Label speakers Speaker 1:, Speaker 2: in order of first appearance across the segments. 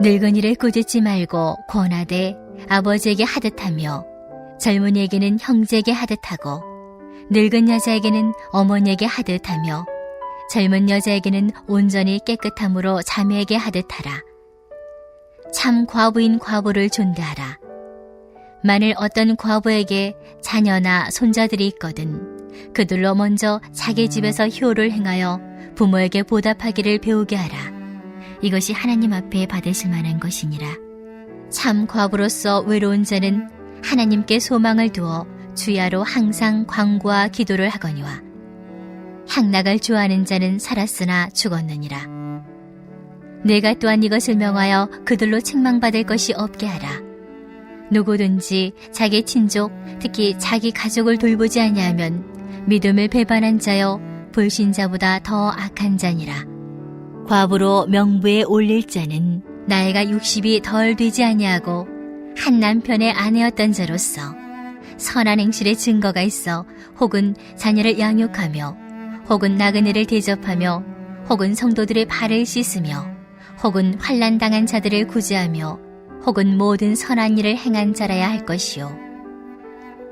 Speaker 1: 늙은이를 꾸짖지 말고 권하되 아버지에게 하듯하며 젊은이에게는 형제에게 하듯하고 늙은 여자에게는 어머니에게 하듯하며 젊은 여자에게는 온전히 깨끗함으로 자매에게 하듯하라. 참 과부인 과부를 존대하라. 만일 어떤 과부에게 자녀나 손자들이 있거든 그들로 먼저 자기 집에서 효를 행하여 부모에게 보답하기를 배우게 하라. 이것이 하나님 앞에 받으실 만한 것이니라. 참 과부로서 외로운 자는 하나님께 소망을 두어 주야로 항상 광고와 기도를 하거니와 향락을 좋아하는 자는 살았으나 죽었느니라. 내가 또한 이것을 명하여 그들로 책망받을 것이 없게 하라. 누구든지 자기 친족, 특히 자기 가족을 돌보지 아니하면 믿음을 배반한 자여 불신자보다 더 악한 자니라. 과부로 명부에 올릴 자는 나이가 60이 덜 되지 아니하고 한 남편의 아내였던 자로서 선한 행실의 증거가 있어 혹은 자녀를 양육하며 혹은 나그네를 대접하며 혹은 성도들의 발을 씻으며 혹은 환난 당한 자들을 구제하며 혹은 모든 선한 일을 행한 자라야 할 것이요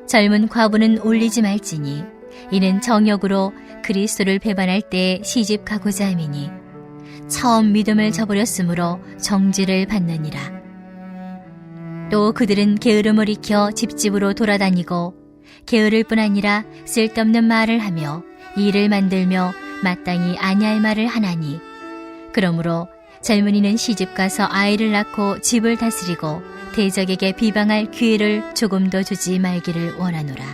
Speaker 1: 젊은 과부는 올리지 말지니 이는 정욕으로 그리스도를 배반할 때 시집 가고자 함이니 처음 믿음을 저버렸으므로 정지를 받느니라. 또 그들은 게으름을 익혀 집집으로 돌아다니고 게으를 뿐 아니라 쓸데없는 말을 하며 일을 만들며 마땅히 아니할 말을 하나니 그러므로 젊은이는 시집 가서 아이를 낳고 집을 다스리고 대적에게 비방할 기회를 조금도 주지 말기를 원하노라.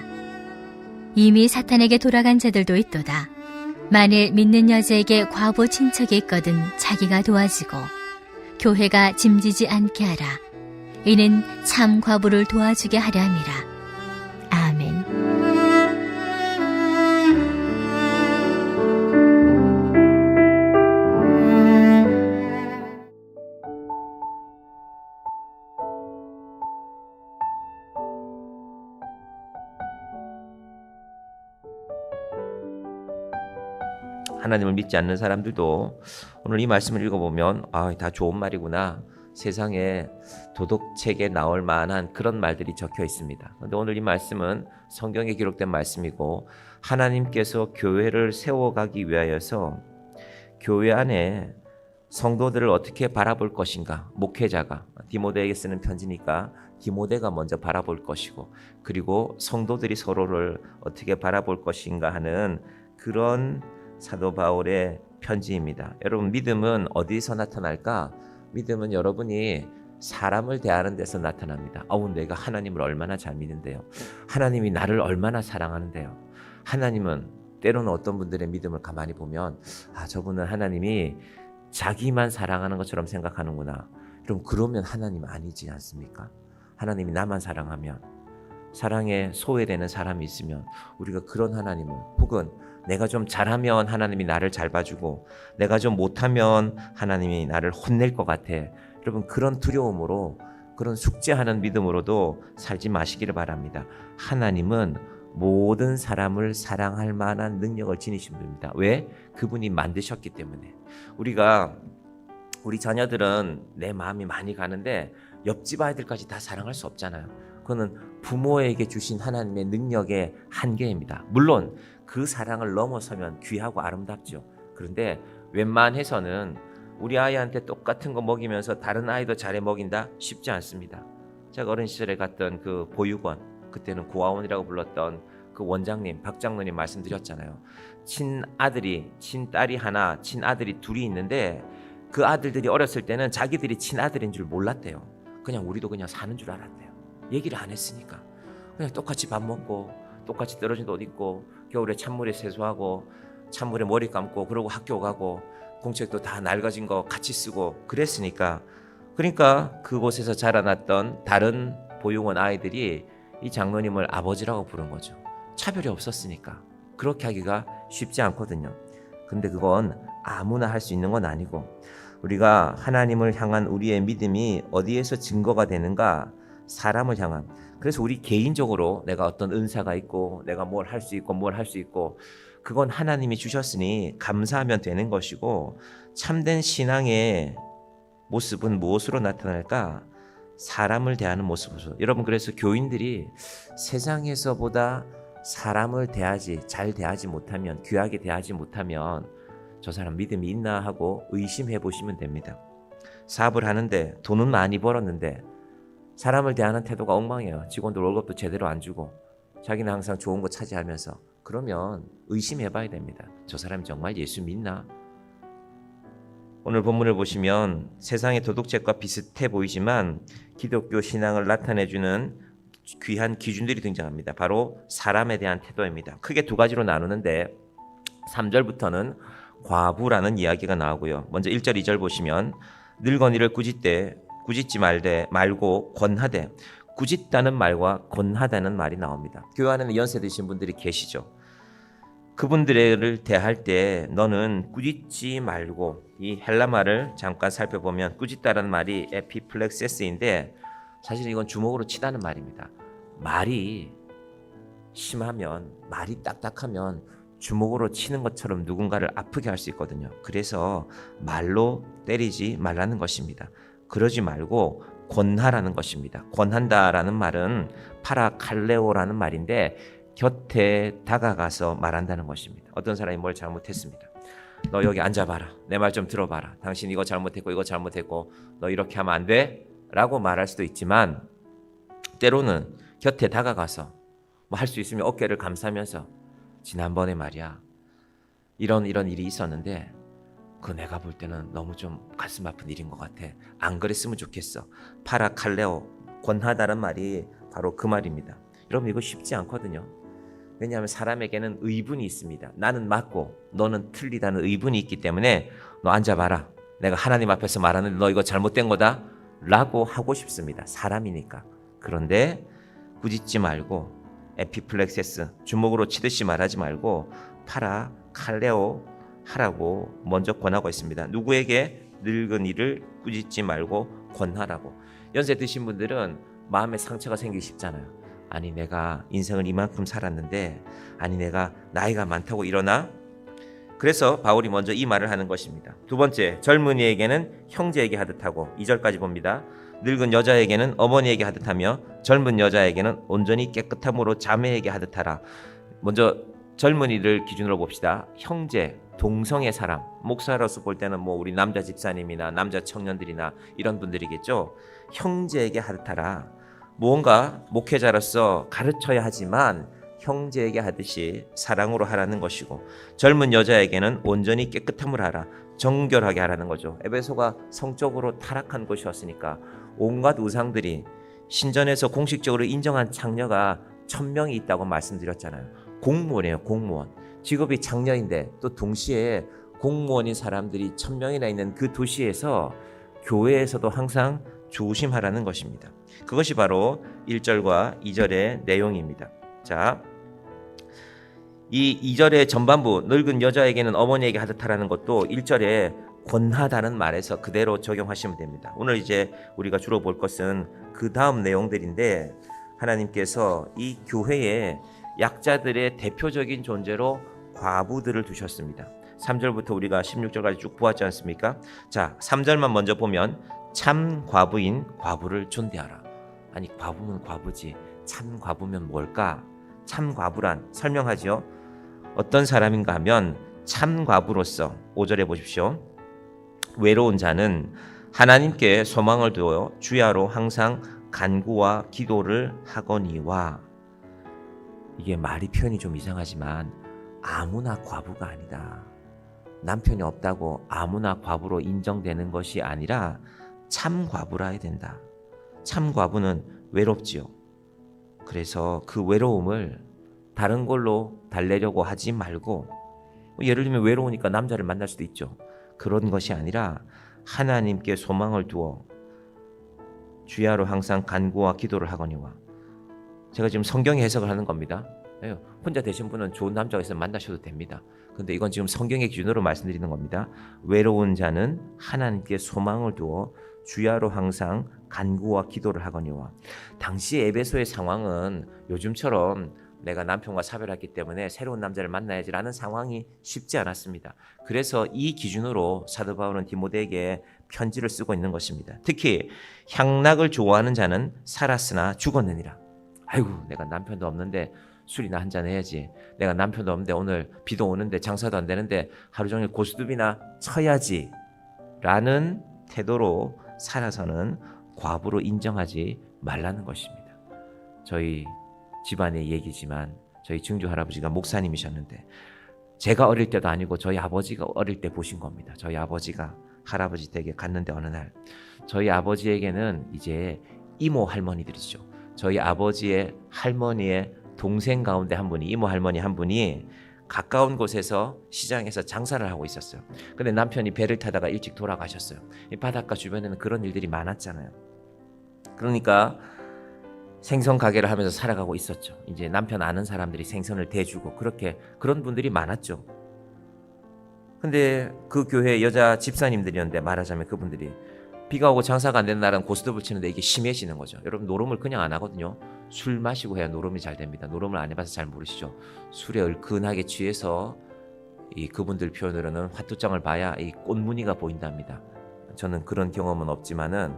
Speaker 1: 이미 사탄에게 돌아간 자들도 있도다. 만일 믿는 여자에게 과부 친척이 있거든 자기가 도와주고 교회가 짐지지 않게 하라. 이는 참 과부를 도와주게 하려 함이라.
Speaker 2: 하나님을 믿지 않는 사람들도 오늘 이 말씀을 읽어보면 아, 다 좋은 말이구나. 세상에 도덕책에 나올 만한 그런 말들이 적혀 있습니다. 근데 오늘 이 말씀은 성경에 기록된 말씀이고 하나님께서 교회를 세워가기 위하여서 교회 안에 성도들을 어떻게 바라볼 것인가 목회자가 디모데에게 쓰는 편지니까 디모데가 먼저 바라볼 것이고 그리고 성도들이 서로를 어떻게 바라볼 것인가 하는 그런 사도 바울의 편지입니다. 여러분 믿음은 어디서 나타날까? 믿음은 여러분이 사람을 대하는 데서 나타납니다. 어우 내가 하나님을 얼마나 잘 믿는데요. 하나님이 나를 얼마나 사랑하는데요. 하나님은 때로는 어떤 분들의 믿음을 가만히 보면 아 저분은 하나님이 자기만 사랑하는 것처럼 생각하는구나. 그럼 그러면 하나님 아니지 않습니까? 하나님이 나만 사랑하면 사랑에 소외되는 사람이 있으면 우리가 그런 하나님을 혹은 내가 좀 잘하면 하나님이 나를 잘 봐주고 내가 좀 못하면 하나님이 나를 혼낼 것 같아. 여러분 그런 두려움으로 그런 숙제하는 믿음으로도 살지 마시기를 바랍니다. 하나님은 모든 사람을 사랑할 만한 능력을 지니신 분입니다. 왜? 그분이 만드셨기 때문에. 우리가 우리 자녀들은 내 마음이 많이 가는데 옆집 아이들까지 다 사랑할 수 없잖아요. 그거는 부모에게 주신 하나님의 능력의 한계입니다. 물론 그 사랑을 넘어서면 귀하고 아름답죠. 그런데 웬만해서는 우리 아이한테 똑같은 거 먹이면서 다른 아이도 잘해 먹인다 쉽지 않습니다. 제가 어린 시절에 갔던 그 보육원 그때는 고아원이라고 불렀던 그 원장님 박 장로님 말씀드렸잖아요. 친아들이 친딸이 하나 친아들이 둘이 있는데 그 아들들이 어렸을 때는 자기들이 친아들인 줄 몰랐대요. 그냥 우리도 그냥 사는 줄 알았대요. 얘기를 안 했으니까 그냥 똑같이 밥 먹고 똑같이 떨어진 옷 입고 겨울에 찬물에 세수하고 찬물에 머리 감고 그러고 학교 가고 공책도 다 낡아진 거 같이 쓰고 그랬으니까 그러니까 그곳에서 자라났던 다른 보육원 아이들이 이 장로님을 아버지라고 부른 거죠. 차별이 없었으니까 그렇게 하기가 쉽지 않거든요. 근데 그건 아무나 할 수 있는 건 아니고 우리가 하나님을 향한 우리의 믿음이 어디에서 증거가 되는가 사람을 향한. 그래서 우리 개인적으로 내가 어떤 은사가 있고 내가 뭘 할 수 있고 뭘 할 수 있고 그건 하나님이 주셨으니 감사하면 되는 것이고 참된 신앙의 모습은 무엇으로 나타날까? 사람을 대하는 모습으로. 여러분 그래서 교인들이 세상에서보다 사람을 대하지 잘 대하지 못하면 귀하게 대하지 못하면 저 사람 믿음이 있나 하고 의심해 보시면 됩니다. 사업을 하는데 돈은 많이 벌었는데 사람을 대하는 태도가 엉망이에요. 직원들 월급도 제대로 안 주고 자기는 항상 좋은 거 차지하면서 그러면 의심해 봐야 됩니다. 저 사람이 정말 예수 믿나? 오늘 본문을 보시면 세상의 도덕책과 비슷해 보이지만 기독교 신앙을 나타내 주는 귀한 기준들이 등장합니다. 바로 사람에 대한 태도입니다. 크게 두 가지로 나누는데 3절부터는 과부라는 이야기가 나오고요. 먼저 1절, 2절 보시면 늙은이를 꾸짖되 꾸짖지 말되 말고 권하되 꾸짖다는 말과 권하다는 말이 나옵니다. 교회 안에는 연세 드신 분들이 계시죠. 그분들을 대할 때 너는 꾸짖지 말고 이 헬라말을 잠깐 살펴보면 꾸짖다라는 말이 에피플렉세스인데 사실 이건 주먹으로 치다는 말입니다. 말이 심하면 말이 딱딱하면 주먹으로 치는 것처럼 누군가를 아프게 할 수 있거든요. 그래서 말로 때리지 말라는 것입니다. 그러지 말고 권하라는 것입니다. 권한다라는 말은 파라칼레오라는 말인데 곁에 다가가서 말한다는 것입니다. 어떤 사람이 뭘 잘못했습니다. 너 여기 앉아봐라. 내 말 좀 들어봐라. 당신 이거 잘못했고 이거 잘못했고 너 이렇게 하면 안 돼? 라고 말할 수도 있지만 때로는 곁에 다가가서 뭐 할 수 있으면 어깨를 감싸면서 지난번에 말이야 이런 이런 일이 있었는데 그 내가 볼 때는 너무 좀 가슴 아픈 일인 것 같아. 안 그랬으면 좋겠어. 파라칼레오 권하다는 말이 바로 그 말입니다. 여러분 이거 쉽지 않거든요. 왜냐하면 사람에게는 의분이 있습니다. 나는 맞고 너는 틀리다는 의분이 있기 때문에 너 앉아봐라. 내가 하나님 앞에서 말하는데 너 이거 잘못된 거다. 라고 하고 싶습니다. 사람이니까. 그런데 꾸짖지 말고 에피플렉세스 주먹으로 치듯이 말하지 말고 파라 칼레오 하라고 먼저 권하고 있습니다. 누구에게 늙은 이를 꾸짖지 말고 권하라고. 연세 드신 분들은 마음에 상처가 생기기 쉽잖아요. 아니 내가 인생을 이만큼 살았는데 아니 내가 나이가 많다고 일어나? 그래서 바울이 먼저 이 말을 하는 것입니다. 두 번째, 젊은이에게는 형제에게 하듯 하고 2절까지 봅니다. 늙은 여자에게는 어머니에게 하듯 하며 젊은 여자에게는 온전히 깨끗함으로 자매에게 하듯 하라. 먼저 젊은이를 기준으로 봅시다. 형제, 동성의 사람, 목사로서 볼 때는 뭐 우리 남자 집사님이나 남자 청년들이나 이런 분들이겠죠. 형제에게 하듯하라. 무언가 목회자로서 가르쳐야 하지만 형제에게 하듯이 사랑으로 하라는 것이고 젊은 여자에게는 온전히 깨끗함을 하라. 정결하게 하라는 거죠. 에베소가 성적으로 타락한 곳이었으니까 온갖 우상들이 신전에서 공식적으로 인정한 장녀가 천 명이 있다고 말씀드렸잖아요. 공무원이에요, 공무원. 직업이 장녀인데 또 동시에 공무원인 사람들이 천 명이나 있는 그 도시에서 교회에서도 항상 조심하라는 것입니다. 그것이 바로 1절과 2절의 내용입니다. 자, 이 2절의 전반부 늙은 여자에게는 어머니에게 하듯하라는 것도 1절에 권하다는 말에서 그대로 적용하시면 됩니다. 오늘 이제 우리가 주로 볼 것은 그 다음 내용들인데 하나님께서 이 교회에 약자들의 대표적인 존재로 과부들을 두셨습니다. 3절부터 우리가 16절까지 쭉 보았지 않습니까? 자, 3절만 먼저 보면 참 과부인 과부를 존대하라. 아니 과부면 과부지. 참 과부면 뭘까? 참 과부란 설명하지요. 어떤 사람인가 하면 참 과부로서 5절에 보십시오. 외로운 자는 하나님께 소망을 두어 주야로 항상 간구와 기도를 하거니와 이게 말이 표현이 좀 이상하지만 아무나 과부가 아니다. 남편이 없다고 아무나 과부로 인정되는 것이 아니라 참 과부라 해야 된다. 참 과부는 외롭지요. 그래서 그 외로움을 다른 걸로 달래려고 하지 말고 뭐 예를 들면 외로우니까 남자를 만날 수도 있죠. 그런 것이 아니라 하나님께 소망을 두어 주야로 항상 간구와 기도를 하거니와 제가 지금 성경 해석을 하는 겁니다. 예, 혼자 되신 분은 좋은 남자가 있으면 만나셔도 됩니다. 근데 이건 지금 성경의 기준으로 말씀드리는 겁니다. 외로운 자는 하나님께 소망을 두어 주야로 항상 간구와 기도를 하거니와 당시 에베소의 상황은 요즘처럼 내가 남편과 사별했기 때문에 새로운 남자를 만나야지라는 상황이 쉽지 않았습니다. 그래서 이 기준으로 사도 바울은 디모데에게 편지를 쓰고 있는 것입니다. 특히 향락을 좋아하는 자는 살았으나 죽었느니라. 아이고 내가 남편도 없는데 술이나 한잔 해야지. 내가 남편도 없는데 오늘 비도 오는데 장사도 안 되는데 하루 종일 고스톱이나 쳐야지. 라는 태도로 살아서는 과부로 인정하지 말라는 것입니다. 저희 집안의 얘기지만 저희 증조 할아버지가 목사님이셨는데 제가 어릴 때도 아니고 저희 아버지가 어릴 때 보신 겁니다. 저희 아버지가 할아버지 댁에 갔는데 어느 날 저희 아버지에게는 이제 이모 할머니들이죠. 저희 아버지의 할머니의 동생 가운데 한 분이 이모 할머니 한 분이 가까운 곳에서 시장에서 장사를 하고 있었어요. 근데 남편이 배를 타다가 일찍 돌아가셨어요. 이 바닷가 주변에는 그런 일들이 많았잖아요. 그러니까 생선 가게를 하면서 살아가고 있었죠. 이제 남편 아는 사람들이 생선을 대주고 그렇게 그런 분들이 많았죠. 근데 그 교회 여자 집사님들이었는데 말하자면 그분들이 비가 오고 장사가 안 되는 날은 고스톱을 치는데 이게 심해지는 거죠. 여러분 노름을 그냥 안 하거든요. 술 마시고 해야 노름이 잘 됩니다. 노름을 안 해봐서 잘 모르시죠. 술에 얼큰하게 취해서 이 그분들 표현으로는 화투장을 봐야 이 꽃무늬가 보인답니다. 저는 그런 경험은 없지만은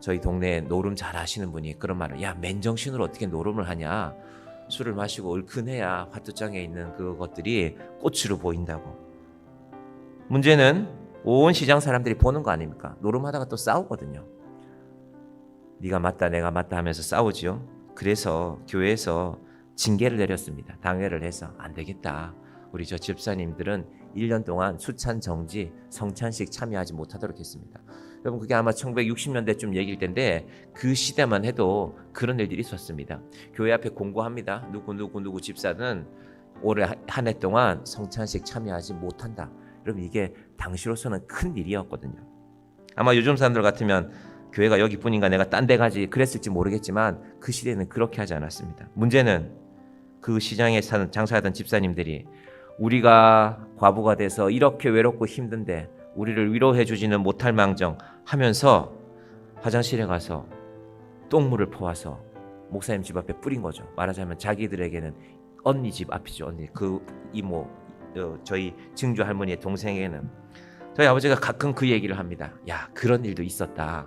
Speaker 2: 저희 동네에 노름 잘 하시는 분이 그런 말을 야 맨정신으로 어떻게 노름을 하냐 술을 마시고 얼큰해야 화투장에 있는 그것들이 꽃으로 보인다고 문제는 온 시장 사람들이 보는 거 아닙니까 노름하다가 또 싸우거든요 네가 맞다 내가 맞다 하면서 싸우지요 그래서 교회에서 징계를 내렸습니다 당회를 해서 안 되겠다 우리 저 집사님들은 1년 동안 수찬 정지 성찬식 참여하지 못하도록 했습니다 여러분 그게 아마 1960년대쯤 얘기일 텐데 그 시대만 해도 그런 일들이 있었습니다. 교회 앞에 공고합니다. 누구 누구 누구 집사는 올해 한 해 동안 성찬식 참여하지 못한다. 여러분 이게 당시로서는 큰 일이었거든요. 아마 요즘 사람들 같으면 교회가 여기뿐인가 내가 딴 데 가지 그랬을지 모르겠지만 그 시대는 그렇게 하지 않았습니다. 문제는 그 시장에 사는 장사하던 집사님들이 우리가 과부가 돼서 이렇게 외롭고 힘든데 우리를 위로해 주지는 못할 망정 하면서 화장실에 가서 똥물을 퍼와서 목사님 집 앞에 뿌린 거죠. 말하자면 자기들에게는 언니 집 앞이죠. 언니 그 이모 어, 저희 증조 할머니의 동생에게는 저희 아버지가 가끔 그 얘기를 합니다. 야 그런 일도 있었다.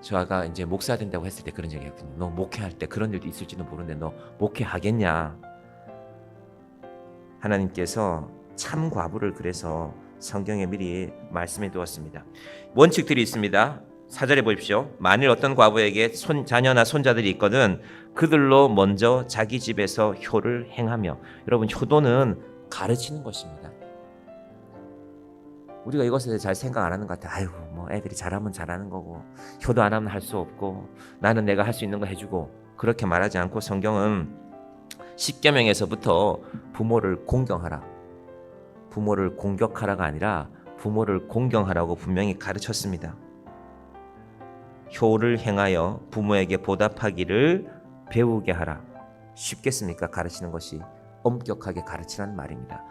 Speaker 2: 저가 이제 목사 된다고 했을 때 그런 얘기 했거든요. 너 목회할 때 그런 일도 있을지도 모르는데 너 목회하겠냐? 하나님께서 참 과부를 그래서 성경에 미리 말씀해 두었습니다. 원칙들이 있습니다. 사절에 보십시오. 만일 어떤 과부에게 손, 자녀나 손자들이 있거든 그들로 먼저 자기 집에서 효를 행하며 여러분 효도는 가르치는 것입니다. 우리가 이것에 대해 잘 생각 안 하는 것 같아. 아이고 뭐 애들이 잘하면 잘하는 거고 효도 안 하면 할 수 없고 나는 내가 할 수 있는 거 해주고 그렇게 말하지 않고 성경은 십계명에서부터 부모를 공경하라. 부모를 공격하라가 아니라 부모를 공경하라고 분명히 가르쳤습니다. 효를 행하여 부모에게 보답하기를 배우게 하라. 쉽겠습니까? 가르치는 것이 엄격하게 가르치라는 말입니다.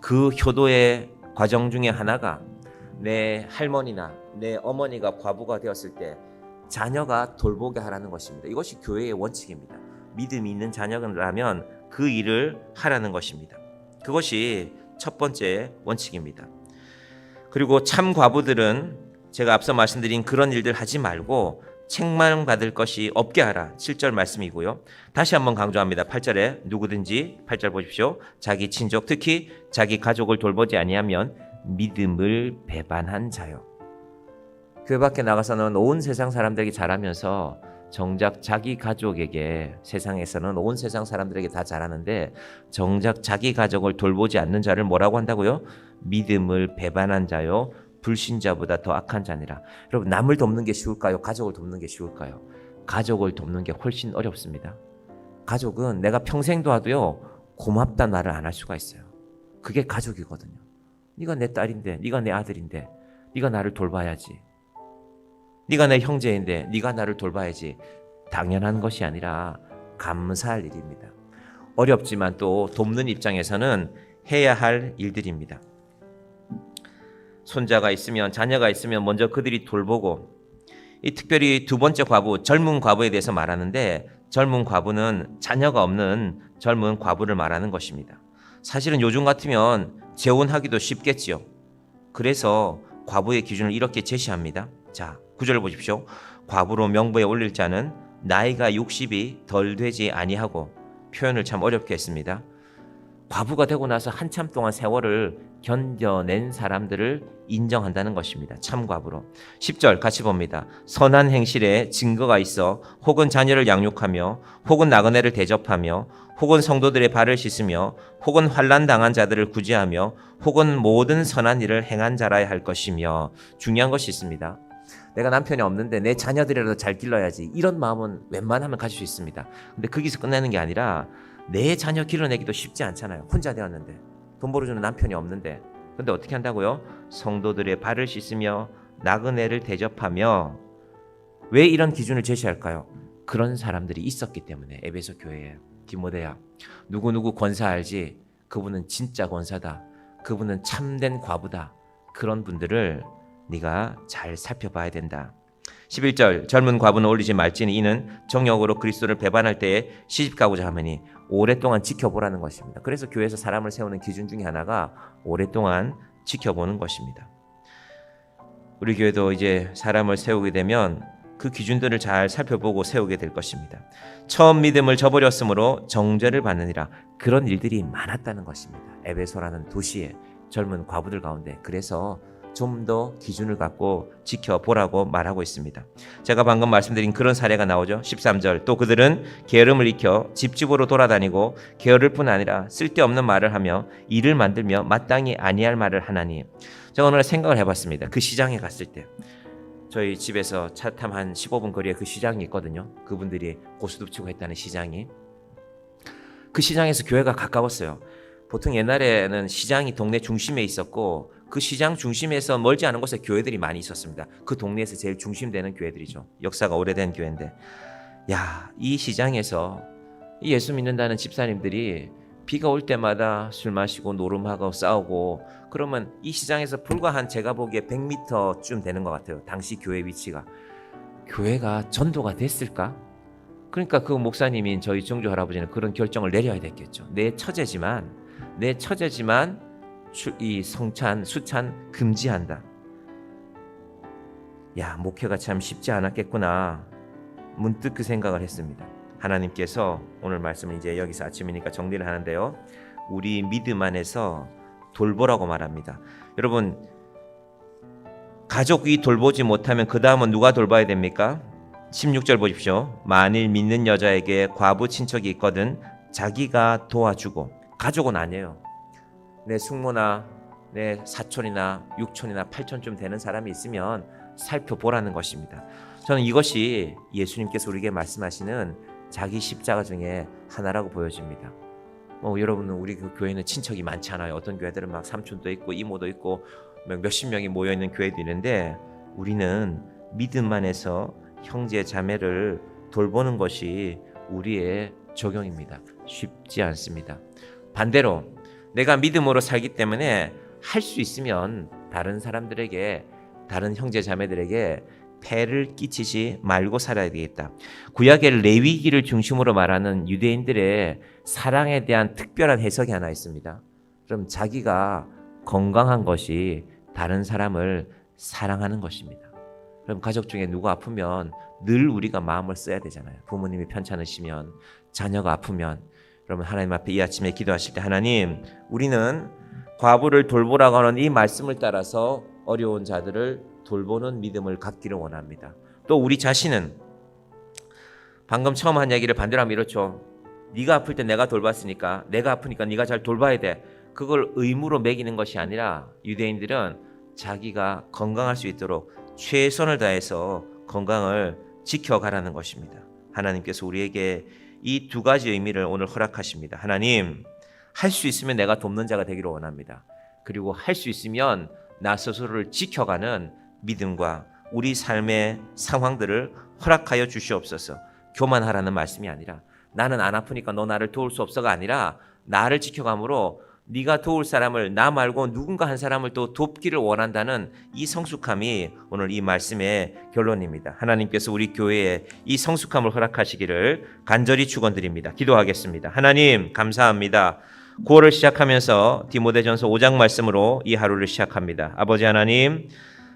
Speaker 2: 그 효도의 과정 중에 하나가 내 할머니나 내 어머니가 과부가 되었을 때 자녀가 돌보게 하라는 것입니다. 이것이 교회의 원칙입니다. 믿음이 있는 자녀라면 그 일을 하라는 것입니다. 그것이 첫 번째 원칙입니다. 그리고 참 과부들은 제가 앞서 말씀드린 그런 일들 하지 말고 책망 받을 것이 없게 하라. 7절 말씀이고요. 다시 한번 강조합니다. 8절에 누구든지 8절 보십시오. 자기 친족 특히 자기 가족을 돌보지 아니하면 믿음을 배반한 자요. 교회 밖에 나가서는 온 세상 사람들에게 잘하면서 정작 자기 가족에게 세상에서는 온 세상 사람들에게 다 잘하는데 정작 자기 가족을 돌보지 않는 자를 뭐라고 한다고요? 믿음을 배반한 자요. 불신자보다 더 악한 자니라. 여러분 남을 돕는 게 쉬울까요? 가족을 돕는 게 쉬울까요? 가족을 돕는 게 훨씬 어렵습니다. 가족은 내가 평생 도와도요 고맙다 말을 안 할 수가 있어요. 그게 가족이거든요. 네가 내 딸인데, 네가 내 아들인데, 네가 나를 돌봐야지. 네가 내 형제인데, 네가 나를 돌봐야지. 당연한 것이 아니라 감사할 일입니다. 어렵지만 또 돕는 입장에서는 해야 할 일들입니다. 손자가 있으면 자녀가 있으면 먼저 그들이 돌보고 이 특별히 두 번째 과부 젊은 과부에 대해서 말하는데 젊은 과부는 자녀가 없는 젊은 과부를 말하는 것입니다. 사실은 요즘 같으면 재혼하기도 쉽겠지요. 그래서 과부의 기준을 이렇게 제시합니다. 자, 구절을 보십시오. 과부로 명부에 올릴 자는 나이가 60이 덜 되지 아니하고 표현을 참 어렵게 했습니다. 과부가 되고 나서 한참 동안 세월을 견뎌낸 사람들을 인정한다는 것입니다. 참 과부로. 10절 같이 봅니다. 선한 행실에 증거가 있어 혹은 자녀를 양육하며 혹은 나그네를 대접하며 혹은 성도들의 발을 씻으며 혹은 환난 당한 자들을 구제하며 혹은 모든 선한 일을 행한 자라야 할 것이며 중요한 것이 있습니다. 내가 남편이 없는데 내 자녀들이라도 잘 길러야지 이런 마음은 웬만하면 가질 수 있습니다. 근데 거기서 끝내는 게 아니라 내 자녀 길러내기도 쉽지 않잖아요. 혼자 되었는데 돈 벌어주는 남편이 없는데 근데 어떻게 한다고요? 성도들의 발을 씻으며 나그네를 대접하며 왜 이런 기준을 제시할까요? 그런 사람들이 있었기 때문에 에베소 교회에 디모데야 누구 누구 권사 알지? 그분은 진짜 권사다. 그분은 참된 과부다. 그런 분들을 네가 잘 살펴봐야 된다. 11절 젊은 과부는 올리지 말지니 이는 정욕으로 그리스도를 배반할 때에 시집 가고자 하매니 오랫동안 지켜보라는 것입니다. 그래서 교회에서 사람을 세우는 기준 중에 하나가 오랫동안 지켜보는 것입니다. 우리 교회도 이제 사람을 세우게 되면 그 기준들을 잘 살펴보고 세우게 될 것입니다. 처음 믿음을 저버렸으므로 정죄를 받느니라 그런 일들이 많았다는 것입니다. 에베소라는 도시의 젊은 과부들 가운데 그래서 좀 더 기준을 갖고 지켜보라고 말하고 있습니다. 제가 방금 말씀드린 그런 사례가 나오죠. 13절 또 그들은 게으름을 익혀 집집으로 돌아다니고 게으를 뿐 아니라 쓸데없는 말을 하며 일을 만들며 마땅히 아니할 말을 하나니 제가 오늘 생각을 해봤습니다. 그 시장에 갔을 때 저희 집에서 차 타면 한 15분 거리에 그 시장이 있거든요. 그분들이 고수도 치고 했다는 시장이 그 시장에서 교회가 가까웠어요. 보통 옛날에는 시장이 동네 중심에 있었고 그 시장 중심에서 멀지 않은 곳에 교회들이 많이 있었습니다. 그 동네에서 제일 중심되는 교회들이죠. 역사가 오래된 교회인데, 야, 이 시장에서 이 예수 믿는다는 집사님들이 비가 올 때마다 술 마시고 노름하고 싸우고 그러면 이 시장에서 불과 한 제가 보기에 100m쯤 되는 것 같아요. 당시 교회 위치가 교회가 전도가 됐을까? 그러니까 그 목사님인 저희 정주 할아버지는 그런 결정을 내려야 됐겠죠. 내 처제지만 내 처제지만 수- 이 성찬 수찬 금지한다. 야 목회가 참 쉽지 않았겠구나. 문득 그 생각을 했습니다. 하나님께서 오늘 말씀을 이제 여기서 아침이니까 정리를 하는데요. 우리 믿음 안에서 돌보라고 말합니다. 여러분 가족이 돌보지 못하면 그 다음은 누가 돌봐야 됩니까? 16절 보십시오. 만일 믿는 여자에게 과부 친척이 있거든 자기가 도와주고 가족은 아니에요. 내 숙모나 내 사촌이나 육촌이나 팔촌쯤 되는 사람이 있으면 살펴보라는 것입니다. 저는 이것이 예수님께서 우리에게 말씀하시는 자기 십자가 중에 하나라고 보여집니다. 뭐 여러분은 우리 그 교회는 친척이 많지 않아요. 어떤 교회들은 막 삼촌도 있고 이모도 있고 몇- 몇십 명이 모여 있는 교회도 있는데 우리는 믿음 안에서 형제 자매를 돌보는 것이 우리의 적용입니다. 쉽지 않습니다. 반대로 내가 믿음으로 살기 때문에 할 수 있으면 다른 사람들에게 다른 형제 자매들에게 폐를 끼치지 말고 살아야 되겠다. 구약의 레위기를 중심으로 말하는 유대인들의 사랑에 대한 특별한 해석이 하나 있습니다. 그럼 자기가 건강한 것이 다른 사람을 사랑하는 것입니다. 그럼 가족 중에 누가 아프면 늘 우리가 마음을 써야 되잖아요. 부모님이 편찮으시면 자녀가 아프면 그러면 하나님 앞에 이 아침에 기도하실 때 하나님 우리는 과부를 돌보라고 하는 이 말씀을 따라서 어려운 자들을 돌보는 믿음을 갖기를 원합니다. 또 우리 자신은 방금 처음 한 얘기를 반대로 하면 이렇죠. 네가 아플 때 내가 돌봤으니까 내가 아프니까 네가 잘 돌봐야 돼. 그걸 의무로 매기는 것이 아니라 유대인들은 자기가 건강할 수 있도록 최선을 다해서 건강을 지켜가라는 것입니다. 하나님께서 우리에게 이 두 가지 의미를 오늘 허락하십니다. 하나님, 할 수 있으면 내가 돕는 자가 되기를 원합니다. 그리고 할 수 있으면 나 스스로를 지켜가는 믿음과 우리 삶의 상황들을 허락하여 주시옵소서. 교만하라는 말씀이 아니라 나는 안 아프니까 너 나를 도울 수 없어가 아니라 나를 지켜감으로 네가 도울 사람을 나 말고 누군가 한 사람을 또 돕기를 원한다는 이 성숙함이 오늘 이 말씀의 결론입니다. 하나님께서 우리 교회에 이 성숙함을 허락하시기를 간절히 축원드립니다. 기도하겠습니다. 하나님 감사합니다. 9월을 시작하면서 디모데전서 5장 말씀으로 이 하루를 시작합니다. 아버지 하나님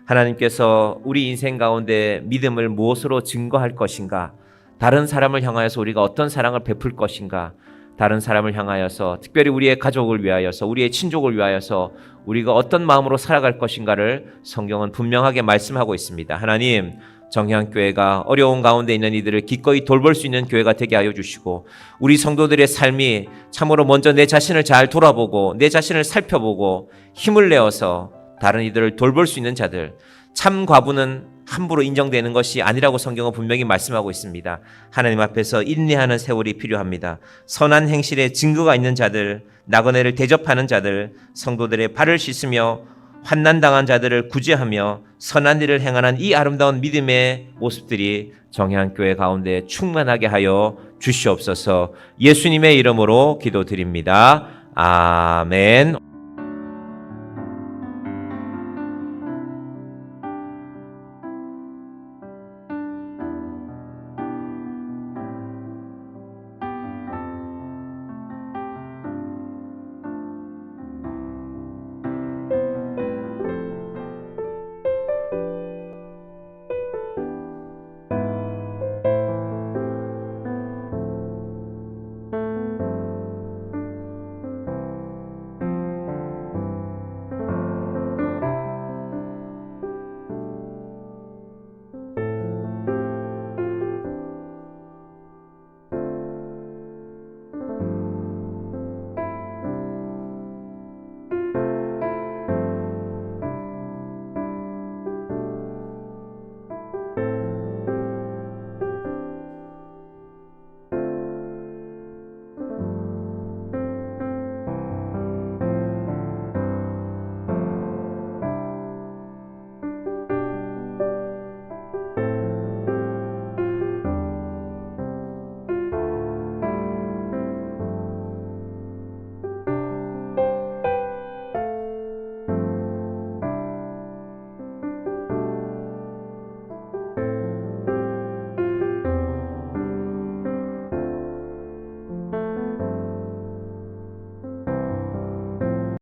Speaker 2: 하나님께서 우리 인생 가운데 믿음을 무엇으로 증거할 것인가? 다른 사람을 향하여서 우리가 어떤 사랑을 베풀 것인가? 다른 사람을 향하여서 특별히 우리의 가족을 위하여서 우리의 친족을 위하여서 우리가 어떤 마음으로 살아갈 것인가를 성경은 분명하게 말씀하고 있습니다. 하나님 정향교회가 어려운 가운데 있는 이들을 기꺼이 돌볼 수 있는 교회가 되게 하여 주시고 우리 성도들의 삶이 참으로 먼저 내 자신을 잘 돌아보고 내 자신을 살펴보고 힘을 내어서 다른 이들을 돌볼 수 있는 자들 참 과부는 함부로 인정되는 것이 아니라고 성경은 분명히 말씀하고 있습니다. 하나님 앞에서 인내하는 세월이 필요합니다. 선한 행실에 증거가 있는 자들, 나그네를 대접하는 자들, 성도들의 발을 씻으며 환난 당한 자들을 구제하며 선한 일을 행하는 이 아름다운 믿음의 모습들이 정향교회 가운데 충만하게 하여 주시옵소서. 예수님의 이름으로 기도드립니다. 아멘.